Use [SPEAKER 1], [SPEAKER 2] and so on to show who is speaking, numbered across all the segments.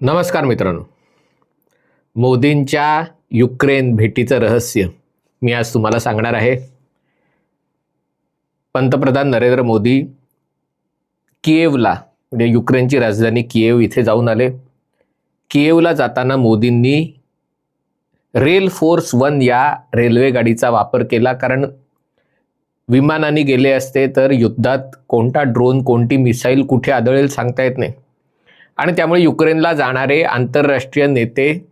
[SPEAKER 1] नमस्कार मित्रांनो. मोदींच्या युक्रेन भेटीचं रहस्य मी आज तुम्हाला सांगणार आहे. पंतप्रधान नरेंद्र मोदी किएवला म्हणजे युक्रेनची राजधानी किएव इथे जाऊन आले. किएवला जाताना मोदींनी रेल फोर्स वन या रेल्वे गाडीचा वापर केला कारण विमानाने गेले असते तर युद्धात कोणता ड्रोन कोणती मिसाईल कुठे आदळेल सांगता येत नाही. आणि त्यामुळे युक्रेनला जाणारे आंतरराष्ट्रीय नेते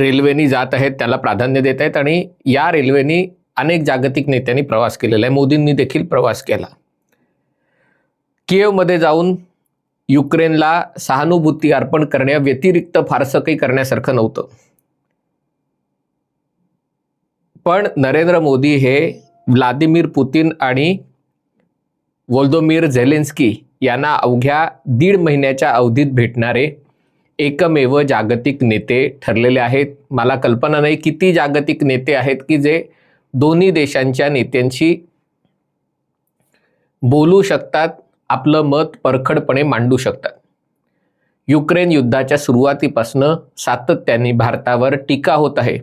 [SPEAKER 1] रेल्वेनी जात आहेत त्याला प्राधान्य देत आहेत आणि या रेल्वेनी अनेक जागतिक नेत्यांनी प्रवास केलेला आहे. मोदींनी देखील प्रवास केला. किएवमध्ये जाऊन युक्रेनला सहानुभूती अर्पण करण्याव्यतिरिक्त फारसं काही करण्यासारखं नव्हतं. पण नरेंद्र मोदी हे व्लादिमीर पुतीन आणि वोल्दोमीर झेलेन्स्की यांना अवघ्या दीड महिन्याच्या अवधीत भेटणारे एकमेव जागतिक नेते ठरलेले आहेत. मला कल्पना नाही किती जागतिक नेते आहेत की जे दोन्ही देशांच्या नेत्यांशी बोलू शकतात आपलं मत परखडपणे मांडू शकतात. युक्रेन युद्धाच्या सुरुवातीपासनं सातत्याने भारतावर टीका होत आहे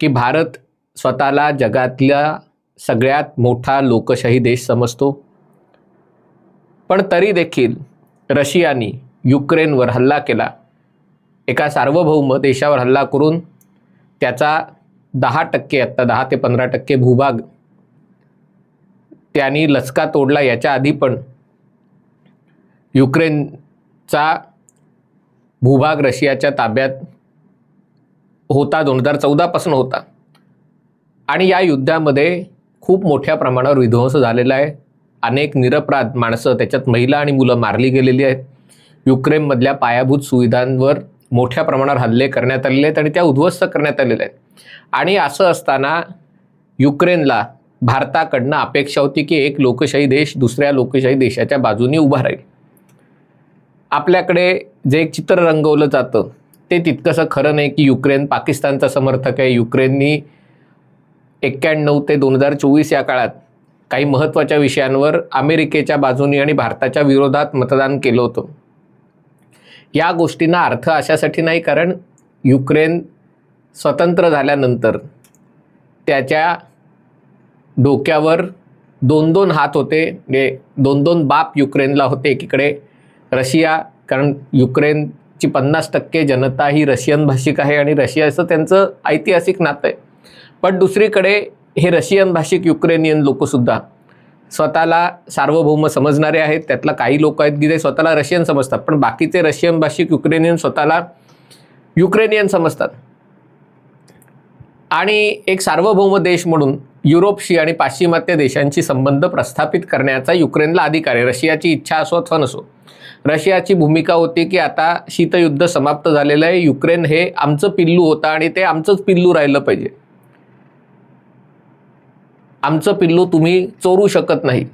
[SPEAKER 1] की भारत स्वतःला जगातल्या सगळ्यात मोठा लोकशाही देश समजतो. पण तरी देखील रशियानी युक्रेनवर हल्ला केला. एका सार्वभौम देशावर हल्ला करून त्याचा दहा टक्के आत्ता दहा ते पंधरा टक्के भूभाग त्यांनी लचका तोडला. याच्या आधी पण युक्रेनचा भूभाग रशियाच्या ताब्यात होता. दोन हजार चौदापासून होता. आणि या युद्धामध्ये खूप मोठ्या प्रमाणावर विध्वंस झालेला आहे. अनेक निरपराध माणसं त्याच्यात महिला आणि मुलं मारली गेलेली आहेत. युक्रेनमधल्या पायाभूत सुविधांवर मोठ्या प्रमाणावर हल्ले करण्यात आलेले आहेत आणि त्या उद्ध्वस्त करण्यात आलेल्या आहेत. आणि असं असताना युक्रेनला भारताकडनं अपेक्षा होती की एक लोकशाही देश दुसऱ्या लोकशाही देशाच्या बाजूने उभा राहील. आपल्याकडे जे एक चित्र रंगवलं जातं ते तितकंसं खरं नाही की युक्रेन पाकिस्तानचा समर्थक आहे. युक्रेननी एक्क्याण्णव ते दोन हजार चोवीस या काळात काही महत्त्वाच्या विषयांवर अमेरिकेच्या बाजूनी आणि भारताच्या विरोधात मतदान केलं होतं. या गोष्टींना अर्थ अशासाठी नाही कारण युक्रेन स्वतंत्र झाल्यानंतर त्याच्या डोक्यावर दोन दोन हात होते म्हणजे दोन दोन बाप युक्रेनला होते एकीकडे रशिया कारण युक्रेनची पन्नास टक्के जनता ही रशियन भाषिक आहे आणि रशियाचं त्यांचं ऐतिहासिक नातं आहे. पण दुसरीकडे हे रशियन भाषिक युक्रेनियन लोकसुद्धा स्वतःला सार्वभौम समजणारे आहेत. त्यातला काही लोक आहेत की ते स्वतःला रशियन समजतात. पण बाकीचे रशियन भाषिक युक्रेनियन स्वतःला युक्रेनियन समजतात. आणि एक सार्वभौम देश म्हणून युरोपशी आणि पाश्चिमात्य देशांशी संबंध प्रस्थापित करण्याचा युक्रेनला अधिकार आहे. रशियाची इच्छा असो अथवा नसो. रशियाची भूमिका होती की आता शीतयुद्ध समाप्त झालेलं आहे. युक्रेन हे आमचं पिल्लू होतं आणि ते आमचंच पिल्लू राहिलं पाहिजे. आमचं पिल्लू तुम्ही चोरू शकत नाही.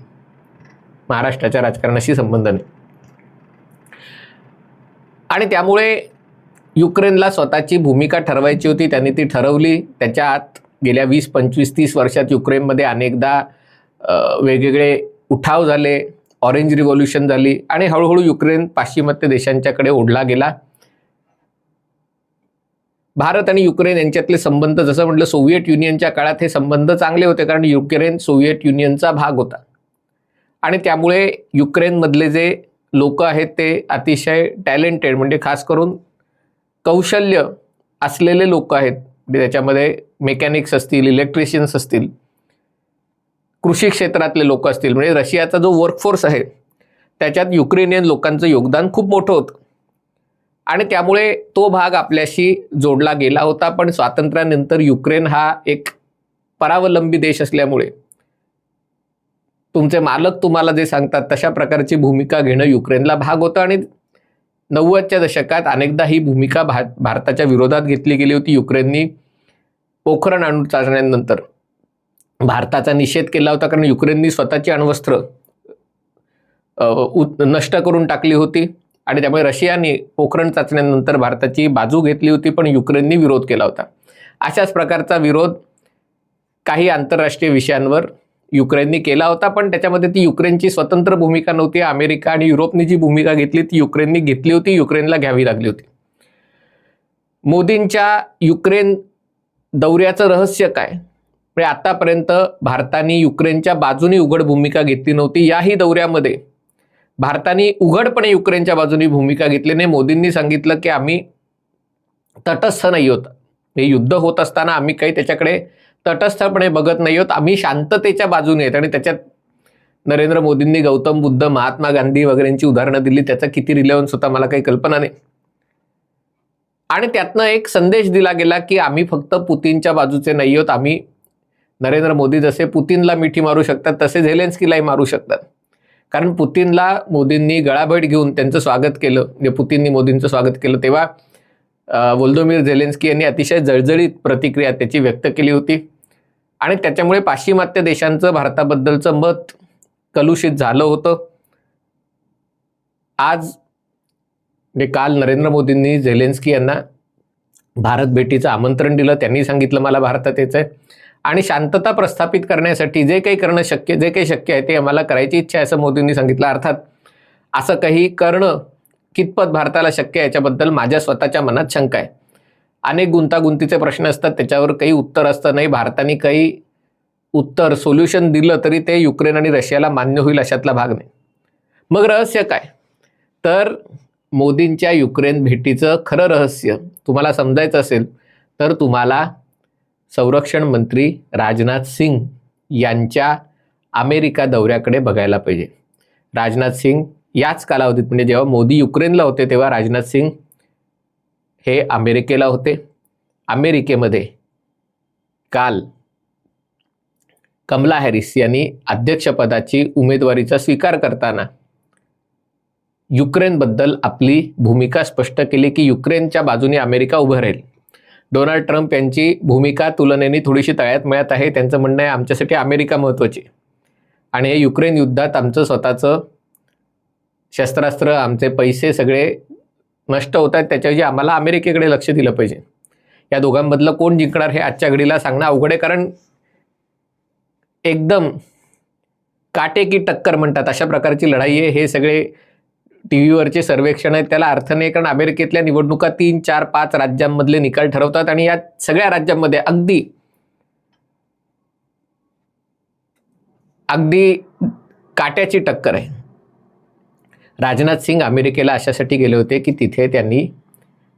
[SPEAKER 1] महाराष्ट्राच्या राजकारणाशी संबंध नाही. आणि त्यामुळे युक्रेनला स्वतःची भूमिका ठरवायची होती त्यांनी ती ठरवली. त्याच्या आत गेल्या वीस पंचवीस तीस वर्षात युक्रेनमध्ये अनेकदा वेगवेगळे उठाव झाले ऑरेंज रिव्हॉल्युशन झाली आणि हळूहळू युक्रेन पाश्चिमात्य देशांच्याकडे ओढला गेला. भारत आणि युक्रेन यांच्यातले संबंध जसं म्हटलं सोव्हिएट युनियनच्या काळात हे संबंध चांगले होते कारण युक्रेन सोव्हिएट युनियनचा भाग होता. आणि त्यामुळे युक्रेनमधले जे लोक आहेत ते अतिशय टॅलेंटेड म्हणजे खास करून कौशल्य असलेले लोक आहेत. म्हणजे त्याच्यामध्ये मेकॅनिक्स असतील इलेक्ट्रिशियन्स असतील कृषी क्षेत्रातले लोक असतील. म्हणजे रशियाचा जो वर्कफोर्स आहे त्याच्यात युक्रेनियन लोकांचं योगदान खूप मोठं होतं. आणि त्यामुळे तो भाग आपल्याशी जोडला गेला होता. पण स्वातंत्र्यानंतर युक्रेन हा एक परावलंबी देश असल्यामुळे तुमचे मालक तुम्हाला जे सांगतात तशा प्रकारची भूमिका घेणं युक्रेनला भाग होतं. आणि नव्वदच्या दशकात अनेकदा ही भूमिका भा भारताच्या विरोधात घेतली गेली होती युक्रेननी पोखरण अणु चाचण्यांनंतर. भारताचा निषेध केला होता कारण युक्रेननी स्वतःची अण्वस्त्र उत- नष्ट करून टाकली होती. आणि त्यामुळे रशियाने पोखरण चाचण्यांनंतर भारताची बाजू घेतली होती पण युक्रेननी विरोध केला होता. अशाच प्रकारचा विरोध काही आंतरराष्ट्रीय विषयांवर युक्रेननी केला होता पण त्याच्यामध्ये ती युक्रेनची स्वतंत्र भूमिका नव्हती. अमेरिका आणि युरोपने जी भूमिका घेतली ती युक्रेननी घेतली होती युक्रेनला घ्यावी लागली होती. मोदींच्या युक्रेन दौऱ्याचं रहस्य काय? म्हणजे आतापर्यंत भारताने युक्रेनच्या बाजूने उघड भूमिका घेतली नव्हती. याही दौऱ्यामध्ये भारताने उघडपणे युक्रेनच्या बाजूने भूमिका घेतली नाही. मोदींनी सांगितलं की आम्ही तटस्थ नाही होत. हे युद्ध होत असताना आम्ही काही त्याच्याकडे तटस्थपणे बघत नाही आहोत आम्ही शांततेच्या बाजूने आहेत आणि त्याच्यात नरेंद्र मोदींनी गौतम बुद्ध महात्मा गांधी वगैरेंची उदाहरणं दिली. त्याचा किती रिलेव्हन्स होता मला काही कल्पना नाही. आणि त्यातनं एक संदेश दिला गेला की आम्ही फक्त पुतीनच्या बाजूचे नाही आहोत आम्ही नरेंद्र मोदी जसे पुतीनला मिठी मारू शकतात तसे झेलेन्स्कीलाही मारू शकतात. कारण पुतीनला मोदींनी गळाभेट घेऊन त्यांचं स्वागत केलं म्हणजे पुतीननी मोदींचं स्वागत केलं तेव्हा वोल्दोमीर झेलेन्स्की यांनी अतिशय जळजळीत प्रतिक्रिया त्याची व्यक्त केली होती. आणि त्याच्यामुळे पाश्चिमात्य देशांचं भारताबद्दलचं मत कलुषित झालं होतं. आज म्हणजे काल नरेंद्र मोदींनी झेलेन्स्की यांना भारत भेटीचं आमंत्रण दिलं त्यांनी सांगितलं मला भारतात यायचं आहे आणि शांतता प्रस्थापित करण्यासाठी जे काही करणं शक्य जे काही शक्य आहे ते आम्हाला करायची इच्छा आहे असं मोदींनी सांगितलं. अर्थात असं काही करणं कितपत भारताला शक्य आहे याच्याबद्दल माझ्या स्वतःच्या मनात शंका आहे. अनेक गुंतागुंतीचे प्रश्न असतात त्याच्यावर काही उत्तर असतं नाही. भारताने काही उत्तर सोल्युशन दिलं तरी ते युक्रेन आणि रशियाला मान्य होईल अशातला भाग नाही. मग रहस्य काय? तर मोदींच्या युक्रेन भेटीचं खरं रहस्य तुम्हाला समजायचं असेल तर तुम्हाला संरक्षण मंत्री राजनाथ सिंग यांच्या अमेरिका दौऱ्याकडे बघायला पाहिजे. राजनाथ सिंग याच कालावधीत म्हणजे जेव्हा मोदी युक्रेनला होते तेव्हा राजनाथ सिंग हे अमेरिकेला होते. अमेरिकेमध्ये काल कमला हॅरिस यांनी अध्यक्षपदाची उमेदवारीचा स्वीकार करताना युक्रेनबद्दल आपली भूमिका स्पष्ट केली की युक्रेनच्या बाजूने अमेरिका उभं राहील. डोनाल्ड ट्रम्प यांची भूमिका तुलनेने थोडीशी तळ्यात मिळत आहे. त्यांचं म्हणणं आहे आमच्यासाठी अमेरिका महत्त्वाची. आणि हे युक्रेन युद्धात आमचं स्वतःचं शस्त्रास्त्र आमचे पैसे सगळे नष्ट होत आहेत. त्याच्याऐवजी आम्हाला अमेरिकेकडे लक्ष दिलं पाहिजे. या दोघांमधलं कोण जिंकणार हे आजच्या घडीला सांगणं अवघड आहे. कारण एकदम काटे की टक्कर म्हणतात अशा प्रकारची लढाई आहे. हे सगळे टी व्हीवरचे सर्वेक्षण आहेत. त्याला अर्थ नाही कारण अमेरिकेतल्या निवडणुका तीन चार पाच राज्यांमधले निकाल ठरवतात आणि या सगळ्या राज्यांमध्ये अगदी अगदी काट्याची टक्कर आहे. राजनाथ सिंग अमेरिकेला अशासाठी गेले होते की तिथे त्यांनी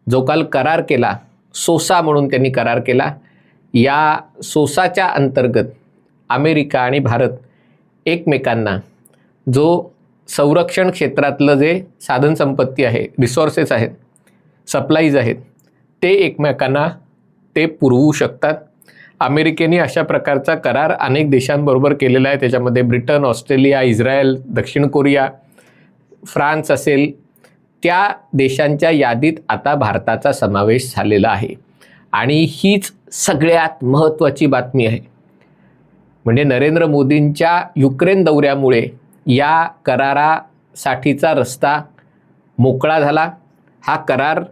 [SPEAKER 1] जो काल करार केला सोसा म्हणून त्यांनी करार केला या सोसाच्या अंतर्गत अमेरिका आणि भारत एकमेकांना जो संरक्षण क्षेत्रातलं जे साधनसंपत्ती आहे रिसोर्सेस आहेत सप्लाईज आहेत ते एकमेकांना ते पुरवू शकतात. अमेरिकेने अशा प्रकारचा करार अनेक देशांबरोबर केलेला आहे. त्याच्यामध्ये ब्रिटन ऑस्ट्रेलिया इस्रायल दक्षिण कोरिया फ्रान्स असेल त्या देशांच्या यादीत आता भारताचा समावेश झालेला आहे. आणि हीच सगळ्यात महत्त्वाची बातमी आहे. म्हणजे नरेंद्र मोदींच्या युक्रेन दौऱ्यामुळे या करारासाठीचा रस्ता मोकळा झाला. हा करार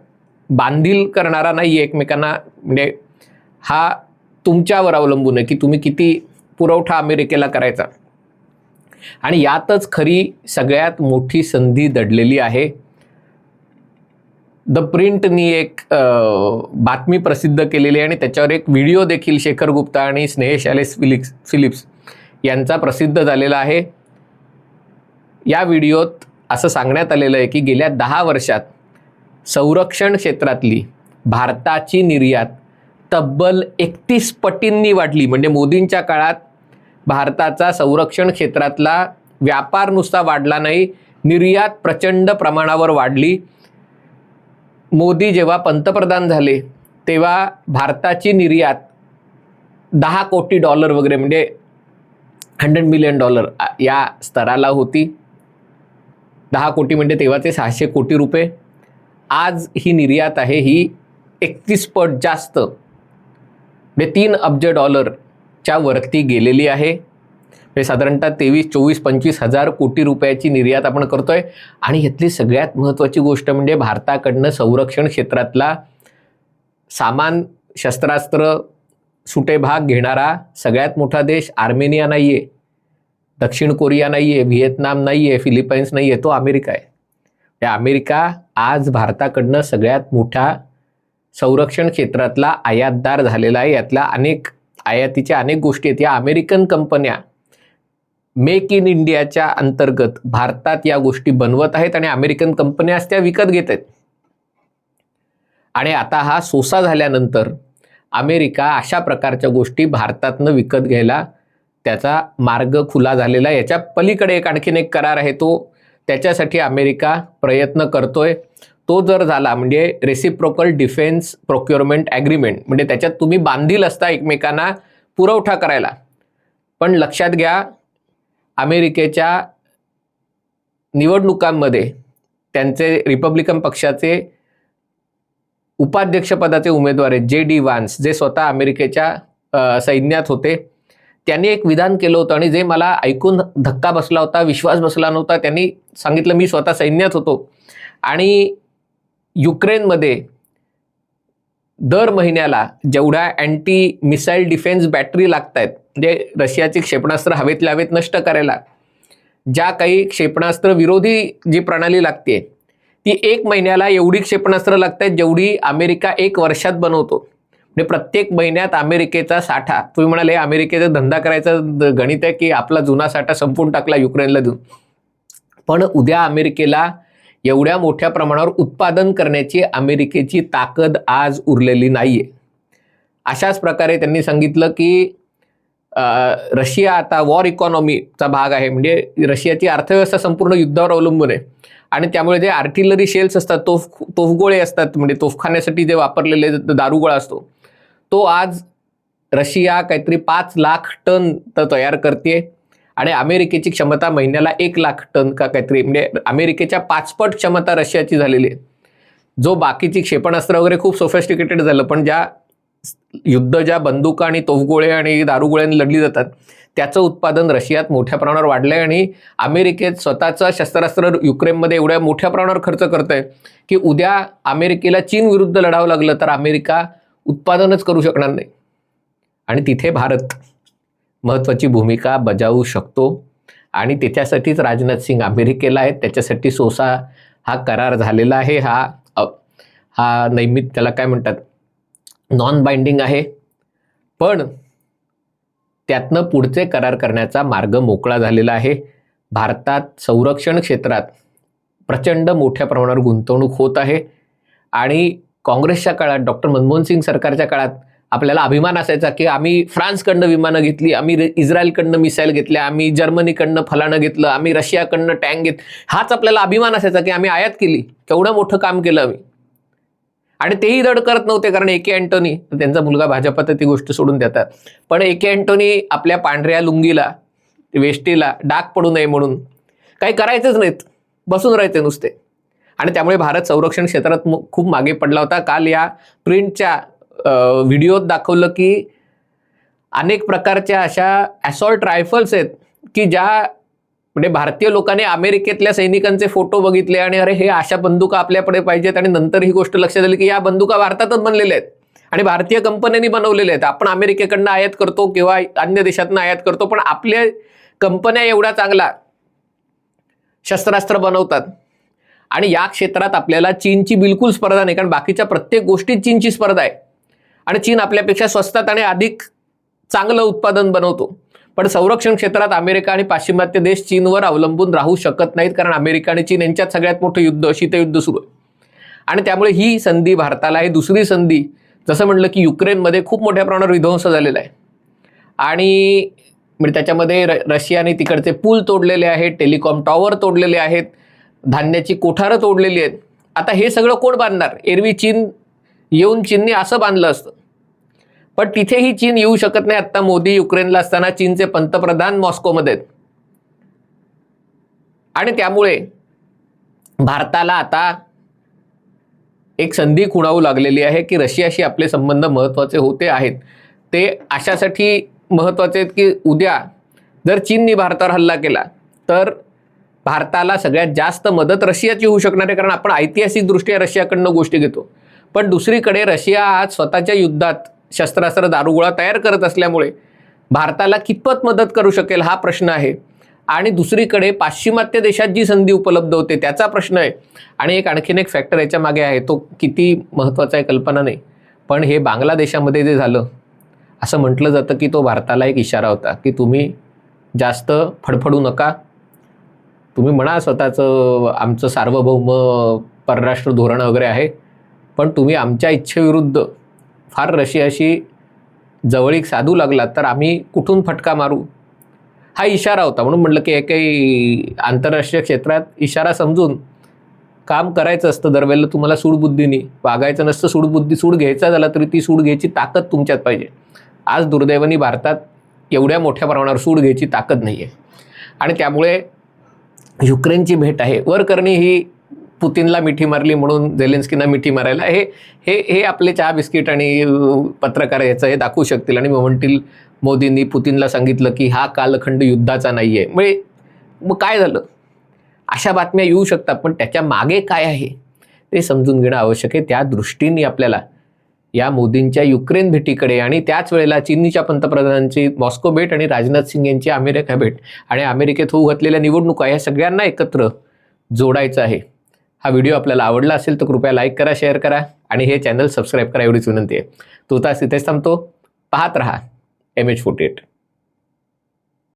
[SPEAKER 1] बांधील करणारा नाही एकमेकांना म्हणजे हा तुमच्यावर अवलंबून आहे की तुम्ही किती पुरवठा अमेरिकेला करायचा. आणि यातच खरी सगळ्यात मोठी संधी दडलेली आहे. द प्रिंटनी एक बातमी प्रसिद्ध केलेली आहे आणि त्याच्यावर एक व्हिडिओ देखील शेखर गुप्ता आणि स्नेहश ॲलेस फिलिक्स फिलिप्स यांचा प्रसिद्ध झालेला आहे. या व्हिडिओत असं सांगण्यात आलेलं आहे की गेल्या दहा वर्षात संरक्षण क्षेत्रातली भारताची निर्यात तब्बल एकतीस पटींनी वाढली. म्हणजे मोदींच्या काळात भारताचा संरक्षण क्षेत्रातला व्यापार नुसता वाढला नाही निर्यात प्रचंड प्रमाणावर वाढली. मोदी जेव्हा पंतप्रधान झाले तेव्हा भारताची निर्यात दहा कोटी डॉलर वगैरे म्हणजे हंड्रेड मिलियन डॉलर या स्तराला होती. दहा कोटी म्हणजे तेव्हाचे सहाशे कोटी रुपये. आज ही निर्यात आहे ही एकतीस पट जास्त. म्हणजे तीन अब्ज डॉलरच्या वरती गेलेली आहे. म्हणजे साधारणतः तेवीस चोवीस पंचवीस हजार कोटी रुपयाची निर्यात आपण करतो आहे आणि यातली सगळ्यात महत्त्वाची गोष्ट म्हणजे भारताकडनं संरक्षण क्षेत्रातला सामान शस्त्रास्त्र सुटे भाग घेणारा सगळ्यात मोठा देश आर्मेनिया नाही आहे दक्षिण कोरिया नाही आहे व्हिएतनाम नाही आहे फिलिपाईन्स नाही आहे तो अमेरिका आहे. त्या अमेरिका आज भारताकडनं सगळ्यात मोठा संरक्षण क्षेत्रातला आयातदार झालेला आहे. यातल्या अनेक आयातीच्या अनेक गोष्टी आहेत. या अमेरिकन कंपन्या मेक इन इंडियाच्या अंतर्गत भारतात या गोष्टी बनवत आहेत आणि अमेरिकन कंपन्या त्या विकत घेत आहेत. आणि आता हा सोसा झाल्यानंतर अमेरिका अशा प्रकारच्या गोष्टी भारतातनं विकत घ्यायला त्याचा मार्ग खुला झालेला याच्या पलीकडे एक आणखीन एक करार आहे तो. त्याच्यासाठी अमेरिका प्रयत्न करतोय. तो जर झाला म्हणजे रेसिप्रोकल डिफेन्स प्रोक्युरमेंट ॲग्रीमेंट म्हणजे त्याच्यात तुम्ही बांधील असता एकमेकांना पुरवठा करायला. पण लक्षात घ्या अमेरिकेच्या निवडणुकांमध्ये त्यांचे रिपब्लिकन पक्षाचे उपाध्यक्षपदाचे उमेदवार आहेत. जे डी वान्स जे स्वतः अमेरिकेच्या सैन्यात होते. त्यांनी एक विधान केलं होतं आणि जे मला ऐकून धक्का बसला होता विश्वास बसला नव्हता त्यांनी सांगितलं मी स्वतः सैन्यात होतो. आणि युक्रेनमध्ये दर महिन्याला जेवढ्या अँटी मिसाईल डिफेन्स बॅटरी लागत आहेत म्हणजे रशियाची क्षेपणास्त्र हवेतल्या हवेत नष्ट करायला ज्या काही क्षेपणास्त्र विरोधी जी प्रणाली लागते ती एक महिन्याला एवढी क्षेपणास्त्र लागत आहेत जेवढी अमेरिका एक वर्षात बनवतो. म्हणजे प्रत्येक महिन्यात अमेरिकेचा साठा तुम्ही म्हणाले अमेरिकेचा धंदा करायचा द- गणित आहे की आपला जुना साठा संपून टाकला युक्रेनला देऊन. पण उद्या अमेरिकेला एवढ्या मोठ्या प्रमाणावर उत्पादन करण्याची अमेरिकेची ताकद आज उरलेली नाहीये. अशाच प्रकारे त्यांनी सांगितलं की रशिया आता वॉर इकॉनॉमीचा भाग आहे. म्हणजे रशियाची अर्थव्यवस्था संपूर्ण युद्धावर अवलंबून आहे. आणि त्यामुळे जे आर्टिलरी शेल्स असतात तोफ तोफगोळे असतात म्हणजे तोफखान्यासाठी जे वापरलेले दारुगोळा असतो तो आज रशिया काहीतरी पाच लाख टन तर तयार करते आणि अमेरिकेची क्षमता महिन्याला एक लाख टन का काहीतरी म्हणजे अमेरिकेच्या पाचपट क्षमता रशियाची झालेली आहे. जो बाकीची क्षेपणास्त्र वगैरे खूप सोफेस्टिकेटेड झालं पण ज्या युद्ध ज्या बंदुका आणि तोफगोळे आणि दारुगोळ्यांनी लढली जातात त्याचं उत्पादन रशियात मोठ्या प्रमाणावर वाढलं आहे आणि अमेरिकेत स्वतःचं शस्त्रास्त्र युक्रेनमध्ये एवढ्या मोठ्या प्रमाणावर खर्च करत आहे की उद्या अमेरिकेला चीन विरुद्ध लढावं लागलं तर अमेरिका उत्पादनच करू शकणार नाही. आणि तिथे भारत महत्त्वाची भूमिका बजावू शकतो. आणि त्याच्यासाठीच राजनाथ सिंग अमेरिकेला आहेत. त्याच्यासाठी सोसा हा करार झालेला आहे. हा हा नैमित त्याला काय म्हणतात? नॉन बाइंडिंग आहे. पण त्यातनं पुढचे करार करण्याचा मार्ग मोकळा झालेला आहे. भारतात संरक्षण क्षेत्रात प्रचंड मोठ्या प्रमाणावर गुंतवणूक होत आहे. आणि काँग्रेसच्या काळात डॉक्टर मनमोहन सिंग सरकारच्या काळात आपल्याला अभिमान असायचा की आम्ही फ्रान्सकडनं विमानं घेतली आम्ही इस्रायलकडनं मिसाईल घेतल्या आम्ही जर्मनीकडनं फलानं घेतलं आम्ही रशियाकडनं टँक घेत हाच आपल्याला अभिमान असायचा की आम्ही आयात केली केवढं मोठं काम केलं आम्ही. आणि तेही धड करत नव्हते कारण ए के अँटोनी त्यांचा मुलगा भाजपात ती गोष्ट सोडून देतात. पण ए के अँटोनी आपल्या पांढऱ्या लुंगीला वेष्टीला डाग पडू नये म्हणून काही करायचंच नाहीत बसून राहायचे नुसते. आणि त्यामुळे भारत संरक्षण क्षेत्रात खूप मागे पडला होता. काल या प्रिंटच्या व्हिडिओत दाखवलं की अनेक प्रकारच्या अशा ॲसॉल्ट रायफल्स आहेत की ज्या म्हणजे भारतीय लोकांनी अमेरिकेतल्या सैनिकांचे फोटो बघितले आणि अरे हे अशा बंदुका आपल्याकडे पाहिजेत आणि नंतर ही गोष्ट लक्षात आली की या बंदुका भारतातच बनलेल्या आहेत. आणि भारतीय कंपन्यांनी बनवलेले आहेत. आपण अमेरिकेकडनं आयात करतो किंवा अन्य देशातनं आयात करतो पण आपल्या कंपन्या एवढ्या चांगला शस्त्रास्त्र बनवतात. आणि या क्षेत्रात आपल्याला चीनची बिलकुल स्पर्धा नाही कारण बाकीच्या प्रत्येक गोष्टीत चीनची स्पर्धा आहे. आणि चीन आपल्यापेक्षा स्वस्तात आणि अधिक चांगलं उत्पादन बनवतो. पण संरक्षण क्षेत्रात अमेरिका आणि पाश्चिमात्य देश चीनवर अवलंबून राहू शकत नाहीत कारण अमेरिका आणि चीन यांच्यात सगळ्यात मोठं युद्ध शीतयुद्ध सुरू आहे. आणि त्यामुळे ही संधी भारताला आहे. दुसरी संधी जसं म्हटलं की युक्रेनमध्ये खूप मोठ्या प्रमाणावर विध्वंस झालेला आहे. आणि म्हणजे त्याच्यामध्ये र रशियाने तिकडचे पूल तोडलेले आहेत टेलिकॉम टॉवर तोडलेले आहेत. धान्याची कोठारं तोडलेली आहेत. आता हे सगळं कोण बांधणार? एरवी चीन येऊन चीनने असं बांधलं असतं. पण तिथेही चीन येऊ शकत नाही. आत्ता मोदी युक्रेनला असताना चीनचे पंतप्रधान मॉस्कोमध्ये आहेत. आणि त्यामुळे भारताला आता एक संधी खुणावू लागलेली आहे की रशियाशी आपले संबंध महत्त्वाचे होते आहेत. ते अशासाठी महत्त्वाचे आहेत की उद्या जर चीननी भारतावर हल्ला केला तर भारताला सगळ्यात जास्त मदत रशियाची होऊ शकणार आहे कारण आपण ऐतिहासिकदृष्ट्या रशियाकडनं गोष्टी घेतो. पण दुसरीकडे रशिया आज स्वतःच्या युद्धात शस्त्रास्त्र दारुगोळा तयार करत असल्यामुळे भारताला कितपत मदत करू शकेल हा प्रश्न आहे. आणि दुसरीकडे पाश्चिमात्य देशात जी संधी उपलब्ध होते त्याचा प्रश्न आहे. आणि एक आणखीन एक फॅक्टर याच्या मागे आहे तो किती महत्त्वाचा आहे कल्पना नाही. पण हे बांगलादेशामध्ये जे झालं असं म्हटलं जातं की तो भारताला एक इशारा होता की तुम्ही जास्त फडफडू नका तुम्ही म्हणा स्वतःचं आमचं सार्वभौम परराष्ट्र धोरण वगैरे आहे पण तुम्ही आमच्या इच्छेविरुद्ध फार रशियाशी जवळीक साधू लागलात तर आम्ही कुठून फटका मारू? हा इशारा होता. म्हणून म्हटलं की हे काही आंतरराष्ट्रीय क्षेत्रात इशारा समजून काम करायचं असतं दरवेळेला तुम्हाला सूडबुद्धीने. वागायचं नसतं सूडबुद्धी सूड घ्यायचा झाला तरी ती सूड घ्यायची ताकद तुमच्यात पाहिजे. आज दुर्दैवानी भारतात एवढ्या मोठ्या प्रमाणावर सूड घ्यायची ताकद नाही आहे आणि त्यामुळे युक्रेनची भेट आहे. वर करणी ही पुतीनला मिठी मारली म्हणून झेलेन्स्कीना मिठी मारायला. हे हे हे आपले चहा बिस्किट आणि पत्रकार याचं हे दाखवू शकतील. आणि मग म्हणतील मोदींनी पुतीनला सांगितलं की हा कालखंड युद्धाचा नाही आहे म्हणजे मग काय झालं? अशा बातम्या येऊ शकतात पण त्याच्यामागे काय आहे? ते समजून घेणं आवश्यक आहे. त्या दृष्टीने आपल्याला या मोदींच्या युक्रेन भेटीकडे आणि त्याच वेळेला चीनच्या पंतप्रधानांची मॉस्को भेट आणि राजनाथ सिंग यांची अमेरिका भेट आणि अमेरिकेत होऊ घातलेल्या निवडणुका या सगळ्यांना एकत्र जोडायचं आहे. हा व्हिडिओ आपल्याला आवडला असेल तर कृपया लाईक करा शेअर करा आणि हे चॅनल सबस्क्राईब करा एवढीच विनंती आहे. तो तास इथेच थांबतो. पाहत रहा. M H forty eight